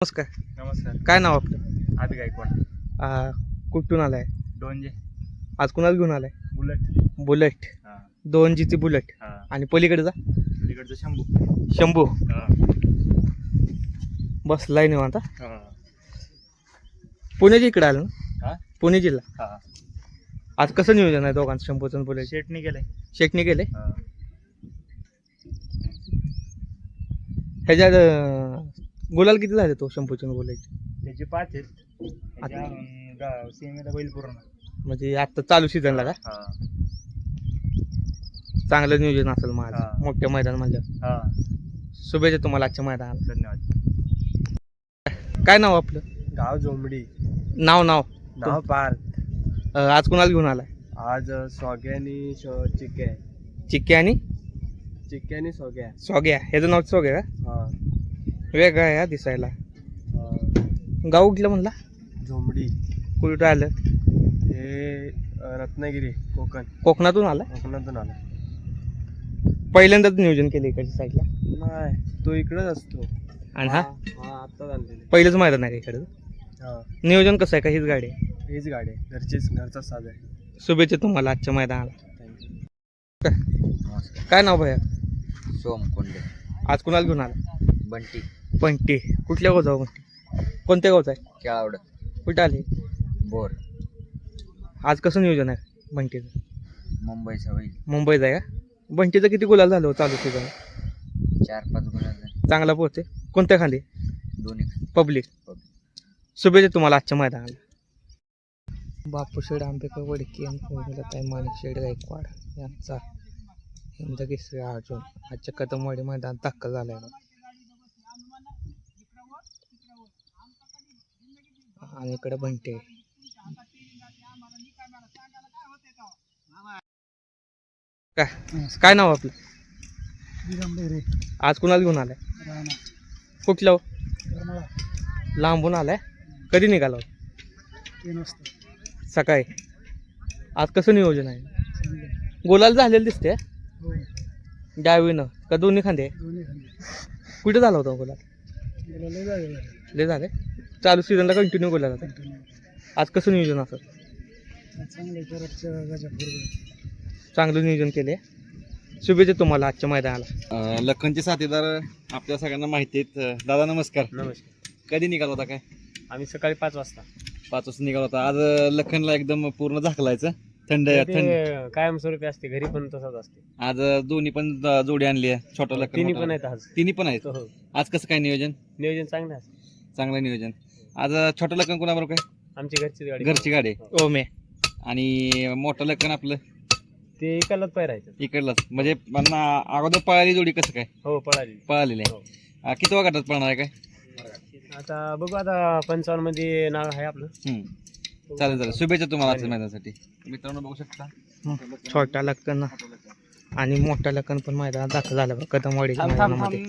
नमस्कार. नमस्कार. काय नाव आपलं? आधी गायकवाड आ, कुठून आलाय? दोनजे आज कुणाला घेऊन आलाय? बुलेट. बुलेट. हा. दोन जीची बुलेट. हा. आणि पलीकडचा तिकडचं शंभू. शंभू. हा. बसलाय निवांत हा? हा. पुणे इकडे आलं ना? हा? पुणे जिल्हा. हा. आज कसं नियोजन आहे दोघांचं शंभूचं आणि बुलेट शेटनी गेलंय शेकणी गेले हा. ह्याच्यात अं, गुलाल किती झाले तो शंभूचे आणि बुलेट त्याचे पाच आहेत. त्याच्या गाव सीमेला बैल पूर्ण. म्हणजे आता चालू सीझनला का? हा. चांगलं नियोजन असेल हा. मोठ्या मैदान हा. शुभेच्छा तुम्हाला आजच्या मैदानाला. धन्यवाद. काय नाव आपलं? गाव जोमडी नाव नाव. नाव पार्थ. अं, आज कुणाला घेऊन आलाय? आज सोग्यानी चिक्के. चिक्की आणि? चिक्क्यानी सोग्या. सोग्या. ह्याचं नाव सोग्या का? हा. वेगळा आहे हा दिसायला. गाव कुठलं म्हणला? झोमडी कुठं आलं? हे रत्नागिरी कोकण. कोकणातून आला? कोकणातून आला. पहिल्यांदाच नियोजन केलं इकडच्या साईडला नाही तो इकडेच असतो. आणि हा? हा आता आणलेले पहिलंच मैदान आहे का इकडं? हा. नियोजन कसं आहे का हीच गाडी? आहे हीच गाडी आहे. घरचीच घरचा साज आहे. शुभेच्छा तुम्हाला आजच्या मैदानाला. थँक्यू काय नाव भैया? सोम कोंडे. आज कुणाला घेऊन आला? बंटी. पंटी कुठल्या गावचा पंटी कोणत्या गावचा आहे? केळावड. कुठं आले? बोर. आज कसं नियोजन आहे बंटीचं? मुंबईचा होईल. मुंबईचा आहे का? बंटीचं किती गुलाल झालं हो चालू सीझन चार पाच गुन्हा चांगला पोहोचते कोणत्या खाली? दोन्ही पब्लिक. शुभेच्छा तुम्हाला आजच्या मैदानाला. बापू शेड आंबेकर वडकी ताई माणिक शेड गायकवाड यांचा. हिंद केसरी अर्जुन आजच्या कदमवाडी मैदान दाखल झालाय बघा. आणि इकडे बंटे काय? काय नाव आपलं? आज कुणाला घेऊन आलाय? कुठलं हो? लांबून आलाय? कधी निघाला हो? सकाळी. आज कसं नियोजन आहे? गोलाल झालेलं दिसते डावीनं. का दोन्ही खांदे? कुठे झाला होता गोलाल? लय झाले? चालू सीझनला कंटिन्यू गोलाल होता आज कसं नियोजन असं? चांगलं नियोजन केले शुभेच्छा तुम्हाला आजच्या मैदानाला. अ, लखनचे साथीदार आपल्या सगळ्यांना माहिती आहेत. दादा नमस्कार. नमस्कार. कधी निघाला होता काय? आम्ही सकाळी पाच वाजता. पाच वाजता निघाला होता. आज अ, लखनला एकदम पूर्ण झाकलायचं. थंड थंड ते कायमस्वरूपी असते घरी पण तसंच असते. आज अ, दोन्ही पण अ, जोडी आणली आहे. छोटा लखन तिन्ही मोठा पण. आहेत आज. तिन्ही पण आहेत? हो. आज कसं काय नियोजन? नियोजन चांगलं आहे. चांगलं नियोजन. आज छोटं लखन कोणाबरोबर काय? आमची घरचीच गाडी. घरची गाडी. आहे. ओमे आणि मोठं लखन आपलं? ते एकालाच पायरायचं इकडलंच. म्हणजे पण अगोदर पळाली जोडी कसं काय? हो पळाली. पळालेली आहे. हो. अ, किती गटात पळणार आहे काय? आता बघू आता पंचावन्नमध्ये नाव आहे आपलं. हम्म. चालेल चालेल. शुभेच्छा तुम्हाला आजच्या मैदानासाठी. मित्रांनो बघू शकता. छोटा लक्कन आणि मोठा लक्कन पण मैदानात दाखल झाला बघा कदमवाडी मैदानामध्ये.